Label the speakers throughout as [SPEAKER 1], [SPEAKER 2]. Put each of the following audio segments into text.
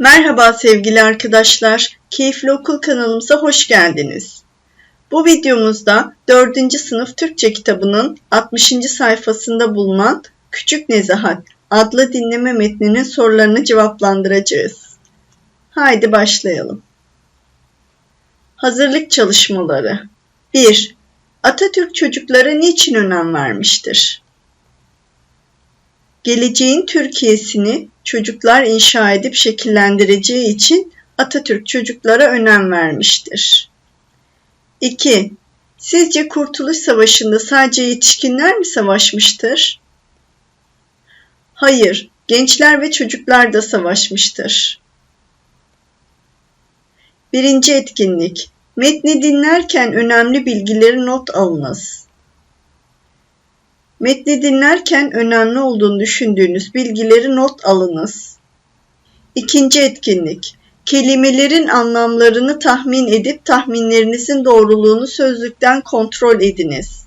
[SPEAKER 1] Merhaba sevgili arkadaşlar, Keyifli Okul kanalımıza hoş geldiniz. Bu videomuzda 4. sınıf Türkçe kitabının 60. sayfasında bulunan Küçük Nezahat adlı dinleme metninin sorularını cevaplandıracağız. Haydi başlayalım. Hazırlık çalışmaları 1. Atatürk çocuklara niçin önem vermiştir? Geleceğin Türkiye'sini çocuklar inşa edip şekillendireceği için Atatürk çocuklara önem vermiştir. 2. Sizce Kurtuluş Savaşı'nda sadece yetişkinler mi savaşmıştır? Hayır, gençler ve çocuklar da savaşmıştır. Birinci etkinlik. Metni dinlerken önemli bilgileri not alınız. Metni dinlerken önemli olduğunu düşündüğünüz bilgileri not alınız. İkinci etkinlik. Kelimelerin anlamlarını tahmin edip tahminlerinizin doğruluğunu sözlükten kontrol ediniz.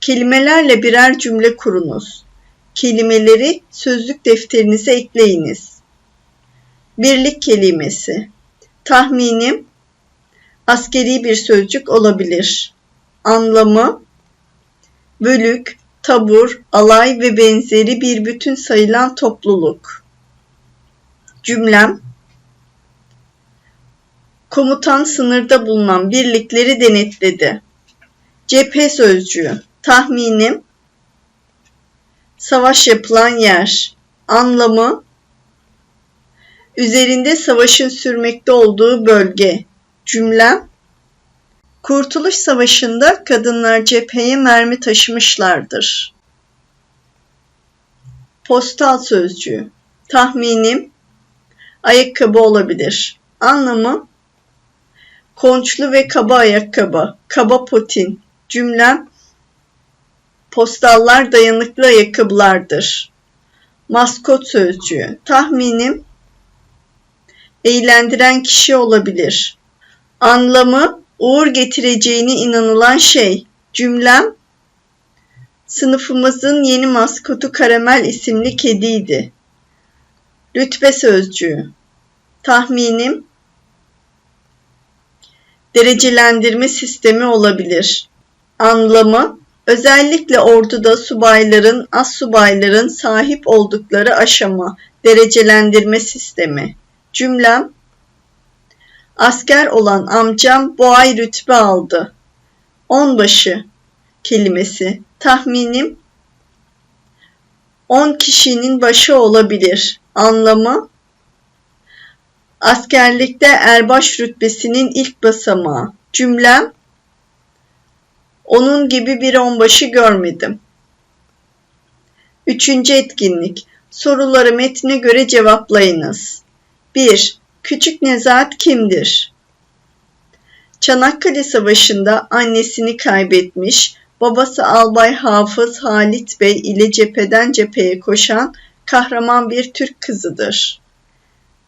[SPEAKER 1] Kelimelerle birer cümle kurunuz. Kelimeleri sözlük defterinize ekleyiniz. Birlik kelimesi. Tahminim askeri bir sözcük olabilir. Anlamı bölük, tabur, alay ve benzeri bir bütün sayılan topluluk. Cümlem Komutan sınırda bulunan birlikleri denetledi. Cephe sözcüğü tahminim savaş yapılan yer anlamı üzerinde savaşın sürmekte olduğu bölge cümlem Kurtuluş Savaşı'nda kadınlar cepheye mermi taşımışlardır. Postal sözcüğü tahminim ayakkabı olabilir. Anlamı konçlu ve kaba ayakkabı, kaba potin. Cümlem postallar dayanıklı ayakkabılardır. Maskot sözcüğü tahminim eğlendiren kişi olabilir. Anlamı uğur getireceğine inanılan şey. Cümlem Sınıfımızın yeni maskotu Karamel isimli kediydi. Rütbe sözcüğü. Tahminim derecelendirme sistemi olabilir. Anlamı özellikle orduda subayların, as subayların sahip oldukları aşama, derecelendirme sistemi. Cümlem Asker olan amcam bu ay rütbe aldı. Onbaşı kelimesi. Tahminim on kişinin başı olabilir. Anlamı askerlikte erbaş rütbesinin ilk basamağı. Cümlem onun gibi bir onbaşı görmedim. Üçüncü etkinlik. Soruları metne göre cevaplayınız. 1. Küçük Nezahat kimdir? Çanakkale Savaşı'nda annesini kaybetmiş, babası Albay Hafız Halit Bey ile cepheden cepheye koşan kahraman bir Türk kızıdır.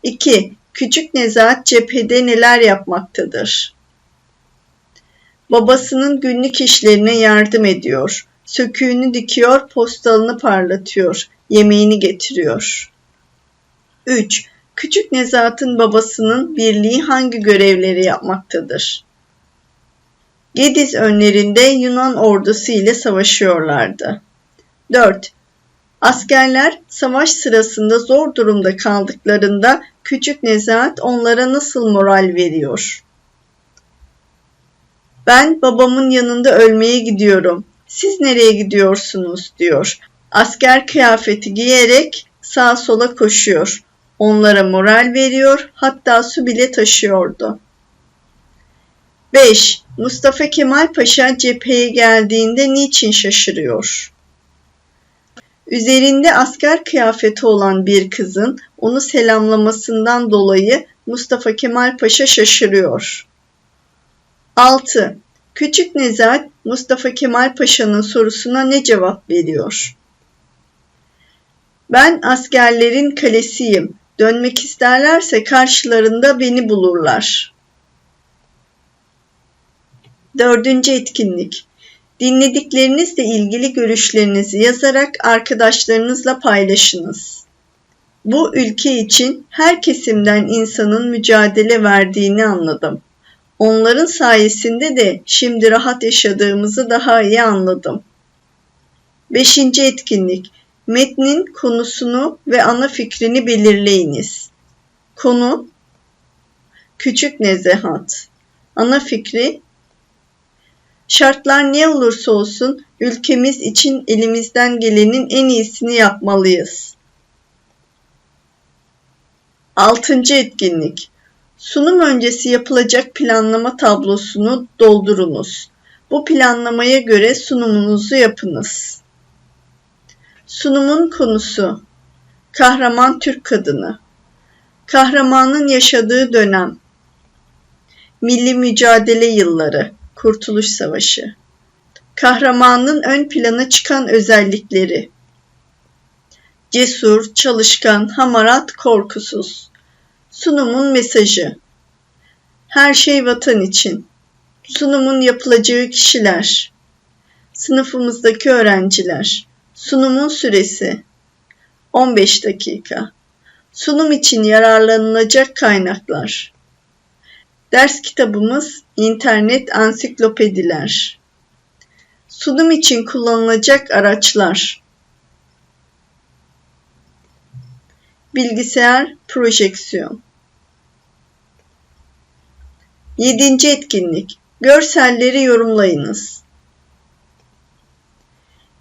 [SPEAKER 1] 2. Küçük Nezahat cephede neler yapmaktadır? Babasının günlük işlerine yardım ediyor. Söküğünü dikiyor, postalını parlatıyor, yemeğini getiriyor. 3. Küçük Nezahat'ın babasının birliği hangi görevleri yapmaktadır? Gediz önlerinde Yunan ordusu ile savaşıyorlardı. 4. Askerler savaş sırasında zor durumda kaldıklarında küçük Nezahat onlara nasıl moral veriyor? Ben babamın yanında ölmeye gidiyorum. Siz nereye gidiyorsunuz diyor. Asker kıyafeti giyerek sağa sola koşuyor. Onlara moral veriyor, hatta su bile taşıyordu. 5. Mustafa Kemal Paşa cepheye geldiğinde niçin şaşırıyor? Üzerinde asker kıyafeti olan bir kızın onu selamlamasından dolayı Mustafa Kemal Paşa şaşırıyor. 6. Küçük Nezahat Mustafa Kemal Paşa'nın sorusuna ne cevap veriyor? Ben askerlerin kalesiyim. Dönmek isterlerse karşılarında beni bulurlar. Dördüncü etkinlik. Dinlediklerinizle ilgili görüşlerinizi yazarak arkadaşlarınızla paylaşınız. Bu ülke için her kesimden insanın mücadele verdiğini anladım. Onların sayesinde de şimdi rahat yaşadığımızı daha iyi anladım. Beşinci etkinlik. Metnin konusunu ve ana fikrini belirleyiniz. Konu Küçük Nezahat Ana fikri Şartlar ne olursa olsun ülkemiz için elimizden gelenin en iyisini yapmalıyız. Altıncı etkinlik. Sunum öncesi yapılacak planlama tablosunu doldurunuz. Bu planlamaya göre sunumunuzu yapınız. Sunumun konusu. Kahraman Türk Kadını. Kahramanın yaşadığı dönem. Milli mücadele yılları. Kurtuluş Savaşı. Kahramanın ön plana çıkan özellikleri. Cesur, çalışkan, hamarat, korkusuz. Sunumun mesajı. Her şey vatan için. Sunumun yapılacağı kişiler. Sınıfımızdaki öğrenciler Sunumun süresi 15 dakika. Sunum için yararlanılacak kaynaklar. Ders kitabımız internet ansiklopediler. Sunum için kullanılacak araçlar. Bilgisayar projeksiyon. Yedinci etkinlik. Görselleri yorumlayınız.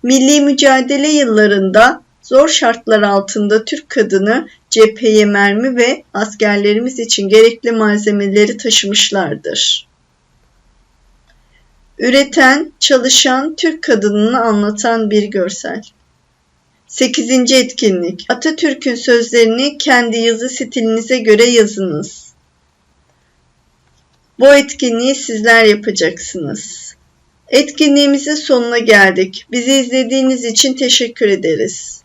[SPEAKER 1] Milli mücadele yıllarında zor şartlar altında Türk kadını cepheye mermi ve askerlerimiz için gerekli malzemeleri taşımışlardır. Üreten, çalışan Türk kadınını anlatan bir görsel. 8. etkinlik. Atatürk'ün sözlerini kendi yazı stilinize göre yazınız. Bu etkinliği sizler yapacaksınız. Etkinliğimizin sonuna geldik. Bizi izlediğiniz için teşekkür ederiz.